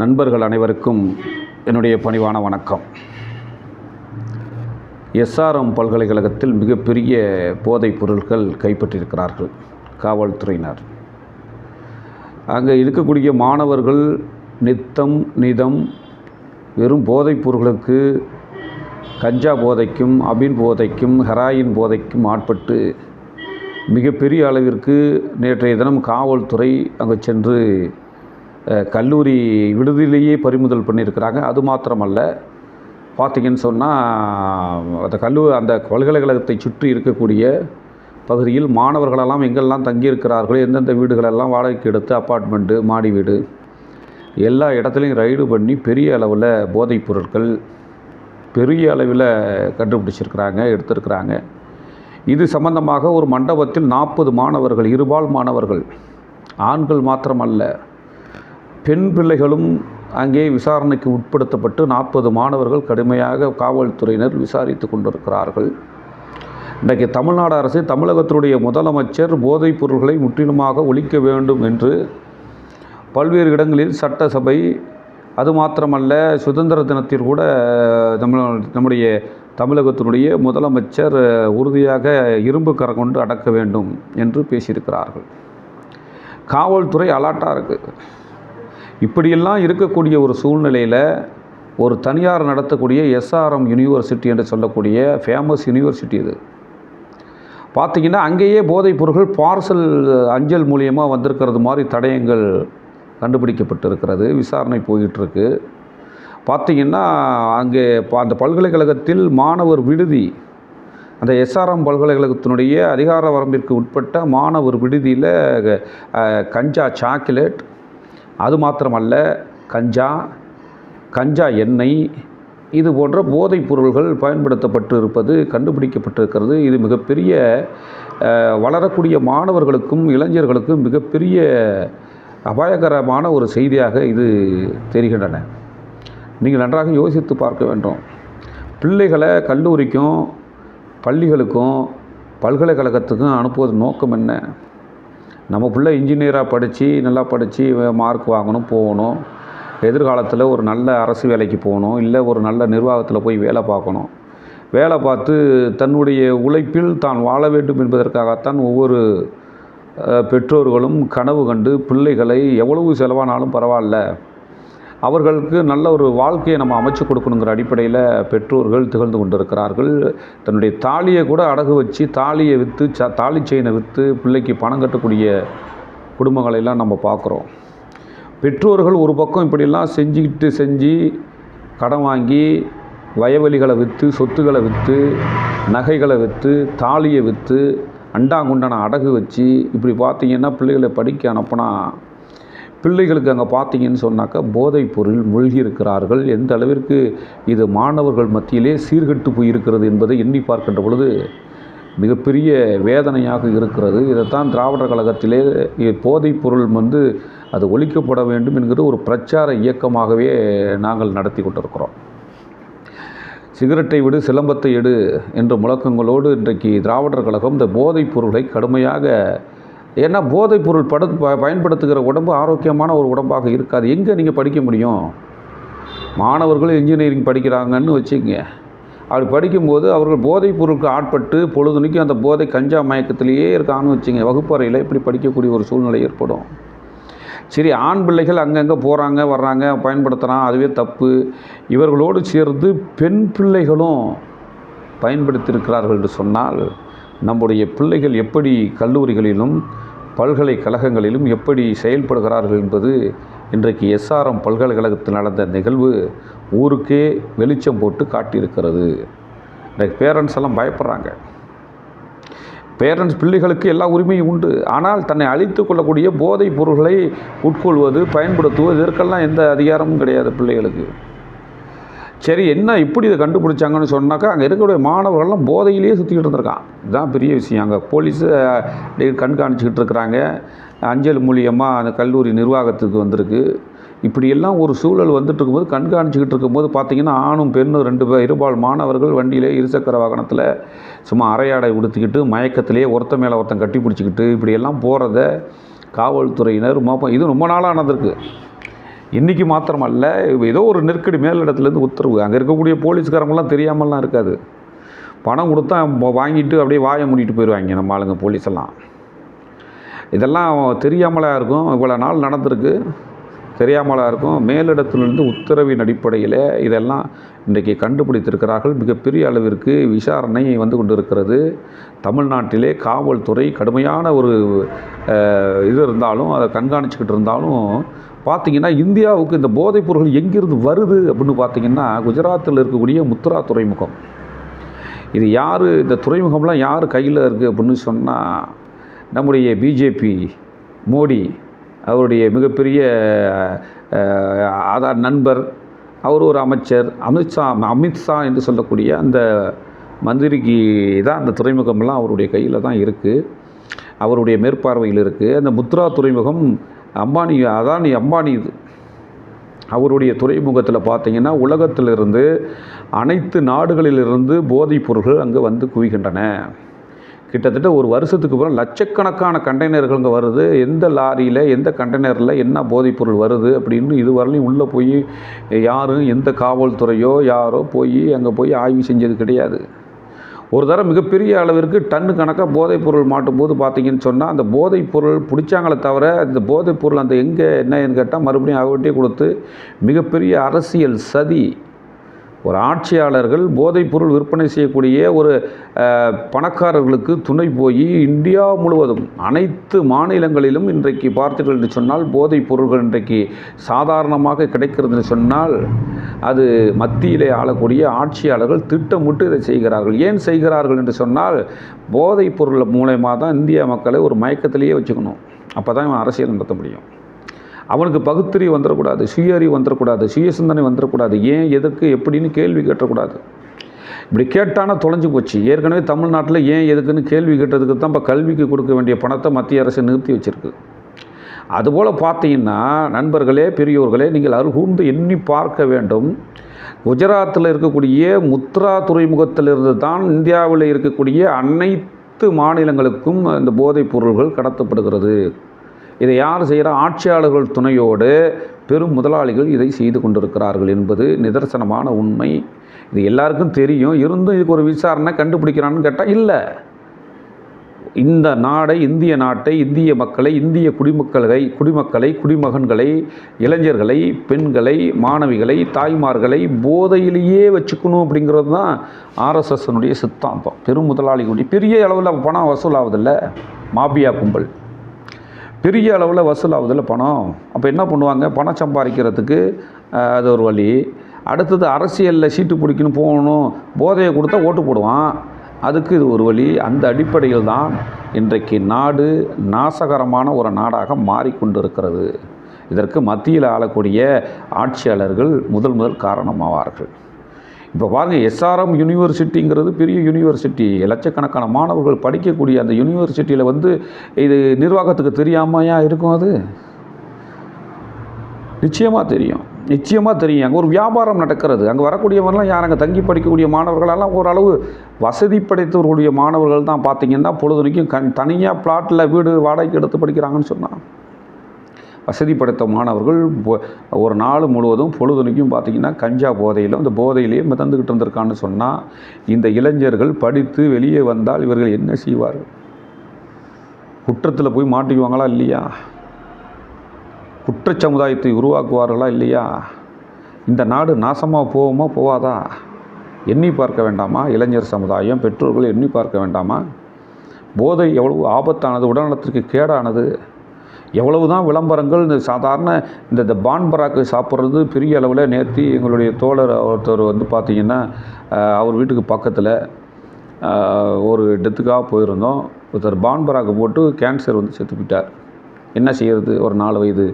நண்பர்கள் அனைவருக்கும் என்னுடைய பணிவான வணக்கம். எஸ்ஆர்எம் பல்கலைக்கழகத்தில் மிகப்பெரிய போதைப் பொருட்கள் கைப்பற்றியிருக்கிறார்கள் காவல்துறையினர். அங்கே இருக்கக்கூடிய மாணவர்கள் நித்தம் நிதம் வெறும் போதைப் பொருட்களுக்கு கஞ்சா போதைக்கும் அபின் போதைக்கும் ஹெராயின் போதைக்கும் ஆட்பட்டு மிகப்பெரிய அளவிற்கு நேற்றைய தினம் காவல்துறை அங்கே சென்று கல்லூரி விடுதியிலேயே பறிமுதல் பண்ணியிருக்கிறாங்க. அது மாத்திரமல்ல. பார்த்தீங்கன்னு சொன்னால் அந்த கல்லூ அந்த பல்கலைக்கழகத்தை சுற்றி இருக்கக்கூடிய பகுதியில் மாணவர்களெல்லாம் எங்கெல்லாம் தங்கியிருக்கிறார்களோ எந்தெந்த வீடுகளெல்லாம் வாடகைக்கு எடுத்து அப்பார்ட்மெண்ட்டு மாடி வீடு எல்லா இடத்துலையும் ரைடு பண்ணி பெரிய அளவில் போதைப் பொருட்கள் பெரிய அளவில் கண்டுபிடிச்சிருக்கிறாங்க எடுத்திருக்கிறாங்க. இது சம்பந்தமாக ஒரு மண்டபத்தில் நாற்பது மாணவர்கள் இருபால் மாணவர்கள் ஆண்கள் மாத்திரமல்ல. பெண் பிள்ளைகளும் அங்கே விசாரணைக்கு உட்படுத்தப்பட்டு நாற்பது மாணவர்கள் கடுமையாக காவல்துறையினர் விசாரித்து கொண்டிருக்கிறார்கள். இன்றைக்கு தமிழ்நாடு அரசு தமிழகத்தினுடைய முதலமைச்சர் போதைப் பொருள்களை முற்றிலுமாக ஒழிக்க வேண்டும் என்று பல்வேறு இடங்களில் சட்டசபை அது மாத்திரமல்ல சுதந்திர தினத்தில் கூட நம்ம நம்முடைய தமிழகத்தினுடைய முதலமைச்சர் உறுதியாக இரும்பு கரம் கொண்டு அடக்க வேண்டும் என்று பேசியிருக்கிறார்கள். காவல்துறை அலாட்டாக இருக்குது இப்படியெல்லாம் இருக்கக்கூடிய ஒரு சூழ்நிலையில் ஒரு தனியார் நடத்தக்கூடிய எஸ்ஆர்எம் யூனிவர்சிட்டி என்று சொல்லக்கூடிய ஃபேமஸ் யூனிவர்சிட்டி இது. பார்த்தீங்கன்னா அங்கேயே போதைப் பொருட்கள் பார்சல் அஞ்சல் மூலியமாக வந்திருக்கிறது மாதிரி தடயங்கள் கண்டுபிடிக்கப்பட்டிருக்கிறது விசாரணை போயிட்டுருக்கு. பார்த்தீங்கன்னா அங்கே அந்த பல்கலைக்கழகத்தில் மாணவர் விடுதி அந்த எஸ்ஆர்எம் பல்கலைக்கழகத்தினுடைய அதிகார வரம்பிற்கு உட்பட்ட மாணவர் விடுதியில் கஞ்சா சாக்லேட் அது மாத்திரமல்ல கஞ்சா கஞ்சா எண்ணெய் இது போன்ற போதைப் பொருள்கள் பயன்படுத்தப்பட்டு இருப்பது கண்டுபிடிக்கப்பட்டிருக்கிறது. இது மிகப்பெரிய வளரக்கூடிய மாணவர்களுக்கும் இளைஞர்களுக்கும் மிகப்பெரிய அபாயகரமான ஒரு செய்தியாக இது தெரிகின்றன. நீங்கள் நன்றாக யோசித்து பார்க்க வேண்டும். பிள்ளைகளை கல்லூரிக்கும் பள்ளிகளுக்கும் பல்கலைக்கழகத்துக்கும் அனுப்புவது நோக்கம் என்ன? நம்ம பிள்ளை இன்ஜினியராக படித்து நல்லா படித்து மார்க் வாங்கணும் போகணும். எதிர்காலத்தில் ஒரு நல்ல அரசு வேலைக்கு போகணும் இல்லை ஒரு நல்ல நிர்வாகத்தில் போய் வேலை பார்க்கணும். வேலை பார்த்து தன்னுடைய உழைப்பில் தான் வாழ வேண்டும் என்பதற்காகத்தான் ஒவ்வொரு பெற்றோர்களும் கனவு கண்டு பிள்ளைகளை எவ்வளவு செலவானாலும் பரவாயில்ல. அவர்களுக்கு நல்ல ஒரு வாழ்க்கையை நம்ம அமைச்சு கொடுக்கணுங்கிற அடிப்படையில் பெற்றோர்கள் திகழ்ந்து கொண்டிருக்கிறார்கள். தன்னுடைய தாலியை கூட அடகு வச்சு தாலியை விற்று ச தாலி செயினை விற்று பிள்ளைக்கு பணம் கட்டக்கூடிய குடும்பங்களை எல்லாம் நம்ம பார்க்குறோம். பெற்றோர்கள் ஒரு பக்கம் இப்படிலாம் செஞ்சுக்கிட்டு செஞ்சு கடன் வாங்கி வயவெளிகளை விற்று சொத்துக்களை விற்று நகைகளை விற்று தாலியை விற்று அண்டாங்குண்டான அடகு வச்சு இப்படி பார்த்தீங்கன்னா பிள்ளைகளை படிக்க அனுப்புனா பிள்ளைகளுக்கு அங்கே பார்த்தீங்கன்னு சொன்னாக்கா போதைப் பொருள் மூழ்கி இருக்கிறார்கள் எந்த அளவிற்கு இது மாணவர்கள் மத்தியிலே சீர்கெட்டு போயிருக்கிறது என்பதை எண்ணி பார்க்கின்ற பொழுது மிகப்பெரிய வேதனையாக இருக்கிறது. இதைத்தான் திராவிடர் கழகத்திலே போதைப் பொருள் வந்து அது ஒழிக்கப்பட வேண்டும் என்கிற ஒரு பிரச்சார இயக்கமாகவே நாங்கள் நடத்தி கொண்டிருக்கிறோம். சிகரெட்டை விடு சிலம்பத்தை எடு என்ற முழக்கங்களோடு இன்றைக்கு திராவிடர் கழகம் இந்த போதைப் பொருளை கடுமையாக ஏன்னா போதைப் பொருள் படு ப- பயன்படுத்துகிற உடம்பு ஆரோக்கியமான ஒரு உடம்பாக இருக்காது. எங்கே நீங்கள் படிக்க முடியும்? மாணவர்கள் இன்ஜினியரிங் படிக்கிறாங்கன்னு வச்சுக்கங்க. அப்படி படிக்கும்போது அவர்கள் போதைப் பொருளுக்கு ஆட்பட்டு பொழுதுனைக்கும் அந்த போதை கஞ்சா மயக்கத்திலேயே இருக்கான்னு வச்சுங்க வகுப்பறையில் இப்படி படிக்கக்கூடிய ஒரு சூழ்நிலை ஏற்படும். சரி ஆண் பிள்ளைகள் அங்கங்கே போகிறாங்க வர்றாங்க பயன்படுத்துகிறான் அதுவே தப்பு. இவர்களோடு சேர்ந்து பெண் பிள்ளைகளும் பயன்படுத்தியிருக்கிறார்கள் என்று சொன்னால் நம்முடைய பிள்ளைகள் எப்படி கல்லூரிகளிலும் பல்கலைக்கழகங்களிலும் எப்படி செயல்படுகிறார்கள் என்பது இன்றைக்கு எஸ்ஆர்எம் பல்கலைக்கழகத்தில் நடந்த நிகழ்வு ஊருக்கே வெளிச்சம் போட்டு காட்டியிருக்கிறது. இன்றைக்கு பேரண்ட்ஸ் எல்லாம் பயப்படுறாங்க. பேரண்ட்ஸ் பிள்ளைகளுக்கு எல்லா உரிமையும் உண்டு. ஆனால் தன்னை அழித்து கொள்ளக்கூடிய போதைப் பொருள்களை உட்கொள்வது பயன்படுத்துவது இதற்கெல்லாம் எந்த அதிகாரமும் கிடையாது பிள்ளைகளுக்கு. சரி என்ன இப்படி இதை கண்டுபிடிச்சாங்கன்னு சொன்னாக்கா அங்கே இருக்கக்கூடிய மாணவர்கள்லாம் போதையிலேயே சுற்றிக்கிட்டு இருந்திருக்கான். இதுதான் பெரிய விஷயம். அங்கே போலீஸு கண்காணிச்சிக்கிட்டு இருக்கிறாங்க. அஞ்சல் மூலியமாக அந்த கல்லூரி நிர்வாகத்துக்கு வந்திருக்கு. இப்படியெல்லாம் ஒரு சூழல் வந்துட்டு இருக்கும்போது கண்காணிச்சிக்கிட்டு இருக்கும்போது பார்த்திங்கன்னா ஆணும் பெண்ணும் ரெண்டு பேர் இருபால் மாணவர்கள் வண்டியிலே இருசக்கர வாகனத்தில் சும்மா அரையாடை உடுத்திக்கிட்டு மயக்கத்திலேயே ஒருத்த மேலே ஒருத்தன் கட்டி பிடிச்சிக்கிட்டு இப்படியெல்லாம் போகிறத காவல்துறையினர் மோப்பம் இது ரொம்ப நாளாக நடந்திருக்கு. இன்றைக்கி மாத்திரமல்ல ஏதோ ஒரு நெருக்கடி மேலிடத்துலேருந்து உத்தரவு. அங்கே இருக்கக்கூடிய போலீஸ்காரங்களாம் தெரியாமலாம் இருக்காது. பணம் கொடுத்தா வாங்கிட்டு அப்படியே வாயை மூடிட்டு போயிடுவாங்க நம்ம ஆளுங்க போலீஸெல்லாம். இதெல்லாம் தெரியாமலாக இருக்கும். இவ்வளோ நாள் நடந்திருக்கு. தெரியாமலாக இருக்கும். மேலிடத்திலிருந்து உத்தரவின் அடிப்படையில் இதெல்லாம் இன்றைக்கு கண்டுபிடித்திருக்கிறார்கள். மிகப்பெரிய அளவிற்கு விசாரணை வந்து கொண்டிருக்கிறது. தமிழ்நாட்டிலே காவல்துறை கடுமையான ஒரு இது இருந்தாலும் அதை கண்காணிச்சுக்கிட்டு இருந்தாலும் பார்த்தீங்கன்னா இந்தியாவுக்கு இந்த போதைப் பொருள் எங்கிருந்து வருது அப்படின்னு பார்த்தீங்கன்னா குஜராத்தில் இருக்கக்கூடிய முத்ரா துறைமுகம். இது யார் இந்த துறைமுகம்லாம் யார் கையில் இருக்குது அப்படின்னு சொன்னால் நம்முடைய பிஜேபி மோடி அவருடைய மிகப்பெரிய அஹ், ஆதார் நண்பர் அவர் ஒரு அமைச்சர் அமித்ஷா அமித்ஷா என்று சொல்லக்கூடிய அந்த மந்திரிக்கு தான் அந்த துறைமுகம்லாம் அவருடைய கையில் தான் இருக்குது அவருடைய மேற்பார்வையில் இருக்குது அந்த முத்ரா துறைமுகம் அம்பானி அதானி அம்பானி இது. அவருடைய துறைமுகத்தில் பார்த்தீங்கன்னா உலகத்திலிருந்து அனைத்து நாடுகளிலிருந்து போதைப் பொருள்கள் அங்கே வந்து குவிகின்றன. கிட்டத்தட்ட ஒரு வருஷத்துக்கு அப்புறம் லட்சக்கணக்கான கண்டெய்னர்கள் அங்கே வருது. எந்த லாரியில் எந்த கண்டெய்னரில் என்ன போதைப்பொருள் வருது அப்படின்னு இதுவரையிலும் உள்ளே போய் யாரும் எந்த காவல்துறையோ யாரோ போய் அங்கே போய் ஆய்வு செஞ்சது கிடையாது. ஒரு தடவை மிகப்பெரிய அளவிற்கு டன்னு கணக்காக போதைப் பொருள் மாட்டும் போது பார்த்தீங்கன்னு சொன்னால் அந்த போதைப் பொருள் பிடிச்சாங்களே தவிர அந்த போதைப் பொருள் அந்த எங்கே என்னன்னு கேட்டால் மறுபடியும் அவர்கிட்டே கொடுத்து மிகப்பெரிய அரசியல் சதி. ஒரு ஆட்சியாளர்கள் போதைப் பொருள் விற்பனை செய்யக்கூடிய ஒரு பணக்காரர்களுக்கு துணை போய் இந்தியா முழுவதும் அனைத்து மாநிலங்களிலும் இன்றைக்கு பார்த்தீர்கள் என்று சொன்னால் போதைப் பொருள்கள் இன்றைக்கு சாதாரணமாக கிடைக்கிறதுன்னு சொன்னால் அது மத்தியிலே ஆளக்கூடிய ஆட்சியாளர்கள் திட்டமிட்டு இதை செய்கிறார்கள். ஏன் செய்கிறார்கள் என்று சொன்னால் போதைப் பொருள் மூலயமா தான் இந்திய மக்களை ஒரு மயக்கத்திலேயே வச்சுக்கணும். அப்போ தான் இவன் அரசியல் நடத்த முடியும். அவனுக்கு பகுத்தறிவு வந்துடக்கூடாது சுய அறிவு வந்துடக்கூடாது சுய சிந்தனை வந்துடக்கூடாது. ஏன் எதுக்கு எப்படின்னு கேள்வி கேட்டக்கூடாது. இப்படி கேட்டானா தொலைஞ்சு போச்சு. ஏற்கனவே தமிழ்நாட்டில் ஏன் எதுக்குன்னு கேள்வி கேட்டதுக்கு தான் இப்போ கல்விக்கு கொடுக்க வேண்டிய பணத்தை மத்திய அரசு நிறுத்தி வச்சுருக்கு. அதுபோல் பார்த்தீங்கன்னா நண்பர்களே பெரியோர்களே நீங்கள் அருகூர்ந்து எண்ணி பார்க்க வேண்டும். குஜராத்தில் இருக்கக்கூடிய முத்ரா துறைமுகத்திலிருந்து தான் இந்தியாவில் இருக்கக்கூடிய அனைத்து மாநிலங்களுக்கும் இந்த போதைப் பொருள்கள் கடத்தப்படுகிறது. இதை யார் செய்கிற? ஆட்சியாளர்கள் துணையோடு பெரும் முதலாளிகள் இதை செய்து கொண்டிருக்கிறார்கள் என்பது நிதர்சனமான உண்மை. இது எல்லாருக்கும் தெரியும். இருந்தும் இதுக்கு ஒரு விசாரணை கண்டுபிடிக்கிறான்னு கேட்டால் இல்லை. இந்த நாடை இந்திய நாட்டை இந்திய மக்களை இந்திய குடிமக்களை குடிமக்களை குடிமகன்களை இளைஞர்களை பெண்களை மாணவிகளை தாய்மார்களை போதையிலேயே வச்சுக்கணும் அப்படிங்கிறது தான் ஆர்எஸ்எஸ்னுடைய சித்தாந்தம். பெரும் முதலாளிகளுடைய பெரிய அளவில் பணம் வசூலாவதில்ல. மாபியா கும்பல். பெரிய அளவில் வசூலாவதில்ல பணம். அப்போ என்ன பண்ணுவாங்க? பணம் சம்பாதிக்கிறதுக்கு அது ஒரு வழி. அடுத்தது அரசியலில் சீட்டு பிடிக்கணும் போகணும் போதையை கொடுத்தா ஓட்டு போடுவான். அதுக்கு இது ஒரு வழி. அந்த அடிப்படையில் தான் இன்றைக்கு நாடு நாசகரமான ஒரு நாடாக மாறிக்கொண்டிருக்கிறது. இதற்கு மத்தியில் ஆளக்கூடிய ஆட்சியாளர்கள் முதல் முதல் காரணமாவார்கள். இப்போ பாருங்கள் எஸ்ஆர்எம் யூனிவர்சிட்டிங்கிறது பெரிய யூனிவர்சிட்டி. லட்சக்கணக்கான மாணவர்கள் படிக்கக்கூடிய அந்த யூனிவர்சிட்டியில் வந்து இது நிர்வாகத்துக்கு தெரியாமையா இருக்கும் அது? நிச்சயமாக தெரியும். நிச்சயமாக தெரியும். அங்கே ஒரு வியாபாரம் நடக்கிறது. அங்கே வரக்கூடியவங்கலாம் யார்? அங்கே தங்கி படிக்கக்கூடிய மாணவர்களெல்லாம் ஓரளவு வசதி படைத்தவர்களுடைய மாணவர்கள் தான் பார்த்தீங்கன்னா பொழுதுனைக்கும் கண் தனியாக பிளாட்டில் வீடு வாடகைக்கு எடுத்து படிக்கிறாங்கன்னு சொன்னான் வசதி படைத்த மாணவர்கள் ஒரு நாள் முழுவதும் பொழுதுனைக்கும் பார்த்தீங்கன்னா கஞ்சா போதையிலும் அந்த போதையிலேயே மிதந்துக்கிட்டு இருந்திருக்கான்னு சொன்னால் இந்த இளைஞர்கள் படித்து வெளியே வந்தால் இவர்கள் என்ன செய்வார்கள்? குற்றத்தில் போய் மாட்டிக்குவாங்களா இல்லையா? குற்ற சமுதாயத்தை உருவாக்குவார்களா இல்லையா? இந்த நாடு நாசமாக போகுமா போவாதா? எண்ணி பார்க்க வேண்டாமா? இளைஞர் சமுதாயம் பெற்றோர்கள் எண்ணி பார்க்க வேண்டாமா? போதை எவ்வளவு ஆபத்தானது உடல்நலத்திற்கு கேடானது. எவ்வளவு தான் விளம்பரங்கள் இந்த சாதாரண இந்த இந்த பான் பராக்கு சாப்பிட்றது பெரிய அளவில் நேர்த்தி எங்களுடைய தோழர் ஒருத்தர் வந்து பார்த்திங்கன்னா அவர் வீட்டுக்கு பக்கத்தில் ஒரு டெத்துக்காக போயிருந்தோம். ஒருத்தர் பான் பராக்கு போட்டு கேன்சர் வந்து செத்து போயிட்டார். என்ன செய்கிறது ஒரு நாலு வயது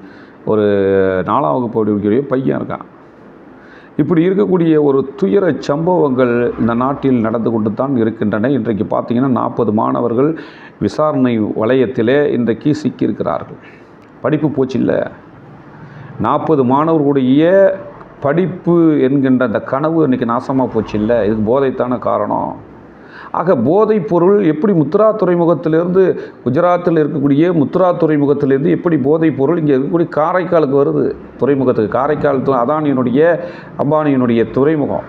ஒரு நாலாம் வகுப்பு படிக்கக்கூடிய பையன் இருக்கான். இப்படி இருக்கக்கூடிய ஒரு துயர சம்பவங்கள் இந்த நாட்டில் நடந்து கொண்டு தான் இருக்கின்றன. இன்றைக்கு பார்த்தீங்கன்னா நாற்பது மாணவர்கள் விசாரணை வளையத்திலே இன்றைக்கு சிக்கியிருக்கிறார்கள். படிப்பு போச்சு இல்லை. நாற்பது மாணவர்களுடைய படிப்பு என்கின்ற அந்த கனவு இன்றைக்கி நாசமாக போச்சு இல்லை. இதுக்கு போதைத்தான காரணம். ஆக போதைப் பொருள் எப்படி முத்ரா துறைமுகத்திலிருந்து குஜராத்தில் இருக்கக்கூடிய முத்ரா துறைமுகத்திலிருந்து எப்படி போதைப் பொருள் இங்கே இருக்கக்கூடிய காரைக்காலுக்கு வருது? துறைமுகத்துக்கு. காரைக்கால் அதானியினுடைய அம்பானியினுடைய துறைமுகம்.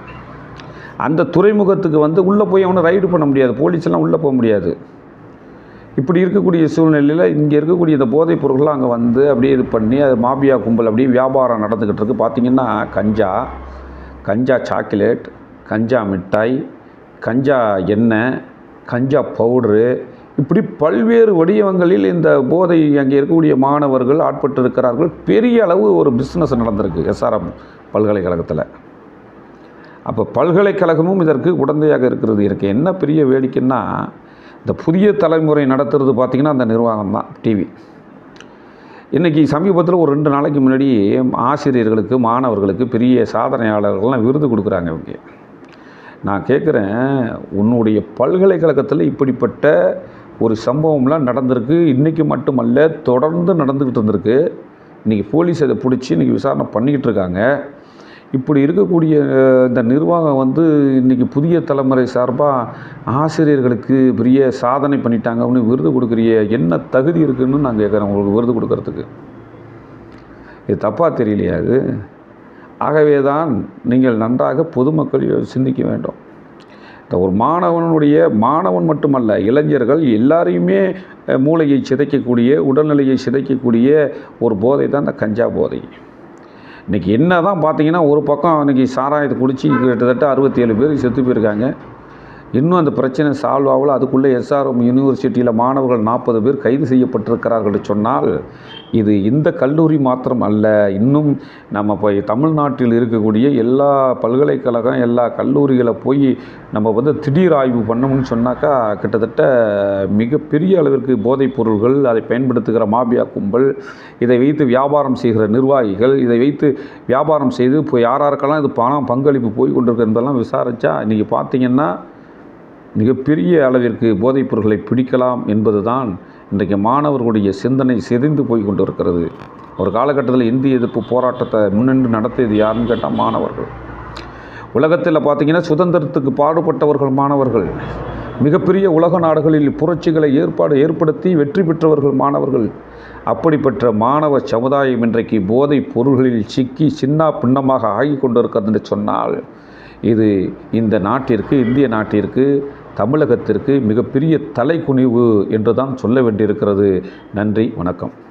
அந்த துறைமுகத்துக்கு வந்து உள்ளே போய் அவனை ரைடு பண்ண முடியாது. போலீஸ்லாம் உள்ளே போக முடியாது. இப்படி இருக்கக்கூடிய சூழ்நிலையில் இங்கே இருக்கக்கூடிய இந்த போதைப் பொருள்லாம் அங்கே வந்து அப்படியே இது பண்ணி அது மாபியா கும்பல் அப்படியே வியாபாரம் நடந்துக்கிட்டு இருக்கு. பார்த்தீங்கன்னா கஞ்சா கஞ்சா சாக்லேட் கஞ்சா மிட்டாய் கஞ்சா எண்ணெய் கஞ்சா பவுட்ரு இப்படி பல்வேறு வடிவங்களில் இந்த போதை அங்கே இருக்கக்கூடிய மாணவர்கள் ஆட்பட்டு இருக்கிறார்கள் பெரிய அளவு ஒரு பிஸ்னஸ் நடந்திருக்கு எஸ்ஆர்எம் பல்கலைக்கழகத்தில். அப்போ பல்கலைக்கழகமும் இதற்கு உடந்தையாக இருக்கிறது. எனக்கு என்ன பெரிய வேடிக்கைன்னா இந்த புதிய தலைமுறை நடத்துறது பார்த்திங்கன்னா அந்த நிர்வாகம் தான் டிவி இன்றைக்கி சமீபத்தில் ஒரு ரெண்டு நாளைக்கு முன்னாடி ஆசிரியர்களுக்கு மாணவர்களுக்கு பெரிய சாதனையாளர்கள்லாம் விருது கொடுக்குறாங்க இவங்க. நான் கேட்குறேன் உன்னுடைய பல்கலைக்கழகத்தில் இப்படிப்பட்ட ஒரு சம்பவம்லாம் நடந்திருக்கு. இன்றைக்கி மட்டுமல்ல தொடர்ந்து நடந்துக்கிட்டு இருந்திருக்கு இன்றைக்கி போலீஸ் அதை பிடிச்சி இன்றைக்கி விசாரணை பண்ணிக்கிட்டு இருக்காங்க. இப்படி இருக்கக்கூடிய இந்த நிர்வாகம் வந்து இன்றைக்கி புதிய தலைமுறை சார்பாக ஆசிரியர்களுக்கு பெரிய சாதனை பண்ணிட்டாங்க. அப்படின்னு விருது கொடுக்குறிய என்ன தகுதி இருக்குன்னு நான் கேட்குறேன் உங்களுக்கு விருது கொடுக்கறதுக்கு. இது தப்பாக தெரியலையா அது ஆகவே தான் நீங்கள் நன்றாக பொதுமக்கள் சிந்திக்க வேண்டும். இந்த ஒரு மாணவனுடைய மாணவன் மட்டுமல்ல இளைஞர்கள் எல்லாரையுமே மூளையை சிதைக்கக்கூடிய உடல்நிலையை சிதைக்கக்கூடிய ஒரு போதை தான் இந்த கஞ்சா போதை. இன்றைக்கி என்ன தான் பார்த்தீங்கன்னா ஒரு பக்கம் இன்றைக்கி சாராயத்தை குடித்து கிட்டத்தட்ட அறுபத்தி ஏழு பேர் செத்து போயிருக்காங்க. இன்னும் அந்த பிரச்சனை சால்வ் ஆகல. அதுக்குள்ளே எஸ்ஆர்எம் யூனிவர்சிட்டியில் மாணவர்கள் நாற்பது பேர் கைது செய்யப்பட்டிருக்கிறார்கள் சொன்னால் இது இந்த கல்லூரி மாத்திரம் அல்ல. இன்னும் நம்ம போய் தமிழ்நாட்டில் இருக்கக்கூடிய எல்லா பல்கலைக்கழகம் எல்லா கல்லூரிகளை போய் நம்ம வந்து திடீர் ஆய்வு பண்ணோம்னு சொன்னாக்கா கிட்டத்தட்ட மிகப்பெரிய அளவிற்கு போதைப் பொருள்கள் அதை பயன்படுத்துகிற மாபியா கும்பல் இதை வைத்து வியாபாரம் செய்கிற நிர்வாகிகள் இதை வைத்து வியாபாரம் செய்து இப்போ யாராருக்கெல்லாம் இது பணம் பங்களிப்பு போய் கொண்டிருக்கிறதெல்லாம் விசாரித்தா இன்றைக்கி பார்த்தீங்கன்னா மிகப்பெரிய அளவிற்கு போதைப் பொருட்களை பிடிக்கலாம் என்பதுதான் இன்றைக்கு மாணவர்களுடைய சிந்தனை சிதைந்து போய் கொண்டிருக்கிறது. ஒரு காலகட்டத்தில் இந்திய எதிர்ப்பு போராட்டத்தை முன்னின்று நடத்தியது யாருன்னு கேட்டால் மாணவர்கள். உலகத்தில் பார்த்திங்கன்னா சுதந்திரத்துக்கு பாடுபட்டவர்கள் மாணவர்கள். மிகப்பெரிய உலக நாடுகளில் புரட்சிகளை ஏற்பாடு ஏற்படுத்தி வெற்றி பெற்றவர்கள் மாணவர்கள். அப்படிப்பட்ட மாணவ சமுதாயம் இன்றைக்கு போதைப் பொருள்களில் சிக்கி சின்ன பின்னமாக ஆகி கொண்டிருக்கிறது என்று சொன்னால் இது இந்த நாட்டிற்கு இந்திய நாட்டிற்கு தமிழகத்திற்கு மிகப்பெரிய தலைக்குனிவு என்று தான் சொல்ல வேண்டியிருக்கிறது. நன்றி வணக்கம்.